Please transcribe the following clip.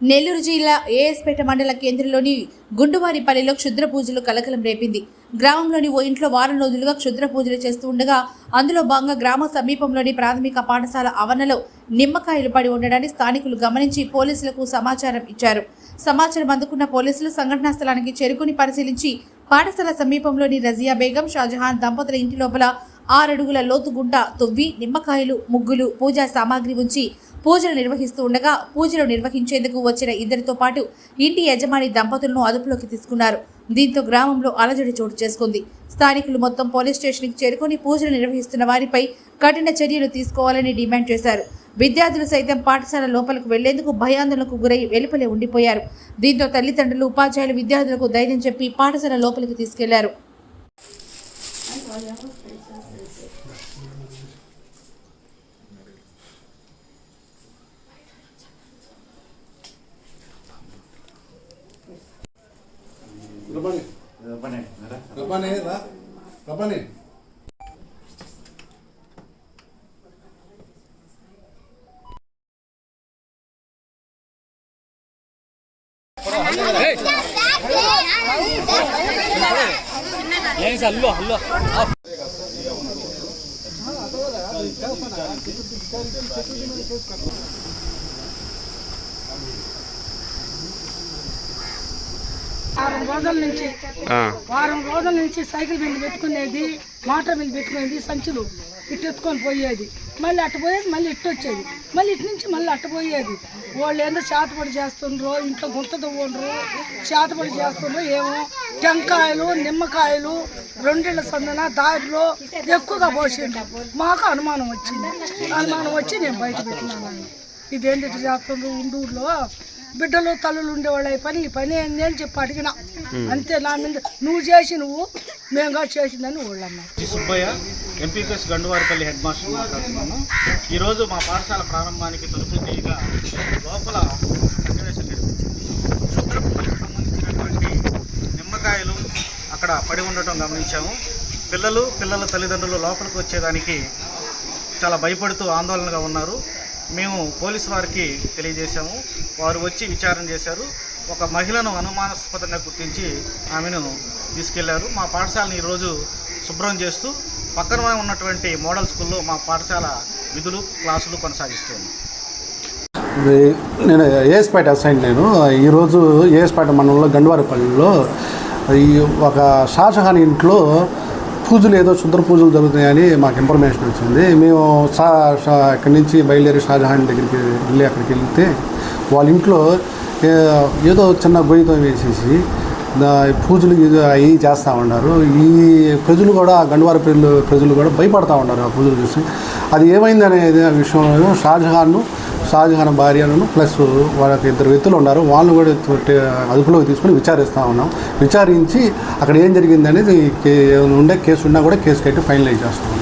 నెల్లూరు జిల్లా ఏఎస్పేట మండల కేంద్రంలోని గుండువారిపల్లిలో క్షుద్ర పూజలు కలకలం రేపింది. గ్రామంలోని ఓ ఇంట్లో వారం రోజులుగా క్షుద్ర పూజలు చేస్తూ ఉండగా అందులో భాగంగా గ్రామ సమీపంలోని ప్రాథమిక పాఠశాల ఆవరణలో నిమ్మకాయలు పడి ఉండడాన్ని స్థానికులు గమనించి పోలీసులకు సమాచారం ఇచ్చారు. సమాచారం అందుకున్న పోలీసులు సంఘటనా స్థలానికి చేరుకుని పరిశీలించి పాఠశాల సమీపంలోని రజియా బేగం షాజహాన్ దంపతుల ఇంటి లోపల ఆరడుగుల లోతు గుంట తొవ్వి నిమ్మకాయలు ముగ్గులు పూజా సామాగ్రి ఉంచి పూజలు నిర్వహిస్తూ ఉండగా పూజలు నిర్వహించేందుకు వచ్చిన ఇద్దరితో పాటు ఇంటి యజమాని దంపతులను అదుపులోకి తీసుకున్నారు. దీంతో గ్రామంలో అలజడి చోటు చేసుకుంది. స్థానికులు మొత్తం పోలీస్ స్టేషన్కి చేరుకొని పూజలు నిర్వహిస్తున్న వారిపై కఠిన చర్యలు తీసుకోవాలని డిమాండ్ చేశారు. విద్యార్థులు సైతం పాఠశాల లోపలకు వెళ్ళేందుకు భయాందోళనకు గురై వెలుపలే ఉండిపోయారు. దీంతో తల్లిదండ్రులు ఉపాధ్యాయులు విద్యార్థులకు ధైర్యం చెప్పి పాఠశాల లోపలికి తీసుకెళ్ళారు. ಕಬ್ಬನೆ ಇದ ಕಬ್ಬನೆ ಏನು ಅಲ್ಲೋ ಅಲ್ಲೋ ಕೆಲಸ వారం రోజుల నుంచి వారం రోజుల నుంచి సైకిల్ మీద పెట్టుకునేది మోటార్ మీద పెట్టుకునేది సంచులు ఇటు ఎత్తుకొని పోయేది. మళ్ళీ అట్ట పోయేది మళ్ళీ ఇటు వచ్చేది. మళ్ళీ ఇటు నుంచి మళ్ళీ అట్ట పోయేది. వాళ్ళు ఏందో చేతపడి చేస్తుండ్రు ఇంట్లో గుంత దువ్వండ్రు చేతపడి చేస్తుండ్రు ఏమో టెంకాయలు నిమ్మకాయలు రెండేళ్ళ సందన దారిలో ఎక్కువగా పోసిండ్రు. మాకు అనుమానం వచ్చింది. అనుమానం వచ్చి నేను బయట పెట్టినాను. ఇదేంటి చేస్తుండ్రు ఉండూరులో బిడ్డలు తల్లులు ఉండేవాళ్ళు ఈ పని ఈ పని ఏంది అని చెప్పి అడిగిన. అంతే నా మీద నువ్వు చేసి నువ్వు మేముగా చేసిందని వాళ్ళు అన్నారు G Subbaiah MPPS Gandavaripalli headmaster మాట్లాడుతున్నాను. ఈరోజు మా పాఠశాల ప్రారంభానికి తీయగా లోపల సన్నివేశం నిర్మించింది. సంబంధించినటువంటి నిమ్మకాయలు అక్కడ పడి ఉండటం గమనించాము. పిల్లలు పిల్లల తల్లిదండ్రులు లోపలికి వచ్చేదానికి చాలా భయపడుతూ ఆందోళనగా ఉన్నారు. మేము పోలీసు వారికి తెలియజేశాము. వారు వచ్చి విచారణ చేశారు. ఒక మహిళను అనుమానాస్పదంగా గుర్తించి ఆమెను తీసుకెళ్ళారు. మా పాఠశాలను ఈరోజు శుభ్రం చేస్తూ పక్కన ఉన్నటువంటి మోడల్ స్కూల్లో మా పాఠశాల విధులు క్లాసులు కొనసాగిస్తుంది. నేను ఏఎస్పేట అసైన్ నేను. ఈరోజు ఏఎస్పేట మండలంలో గండవారిపల్లిలో ఈ ఒక షాజహాన్ ఇంట్లో పూజలు ఏదో సుందర పూజలు జరుగుతున్నాయని మాకు ఇన్ఫర్మేషన్ వచ్చింది. మేము షా షా ఇక్కడి నుంచి బయలుదేరి షాజహాన్ దగ్గరికి వెళ్ళి అక్కడికి వెళ్తే వాళ్ళ ఇంట్లో ఏదో చిన్న గొయ్యతో వేసేసి పూజలు ఇది అవి చేస్తూ ఉన్నారు. ఈ ప్రజలు కూడా గండవారి ప్రజలు ప్రజలు కూడా భయపడతా ఉన్నారు ఆ పూజలు చూసి. అది ఏమైంది అనేది విషయంలో షాజహాన్ను షాజహాన్ భార్యను ప్లస్ వాళ్ళకి ఇద్దరు వ్యక్తులు ఉన్నారు. వాళ్ళని కూడా అదుపులోకి తీసుకొని విచారిస్తూ ఉన్నాం. విచారించి అక్కడ ఏం జరిగింది అనేది ఉండే కేసు ఉన్నా కూడా కేసు కట్టి ఫైనలైజ్ చేస్తాం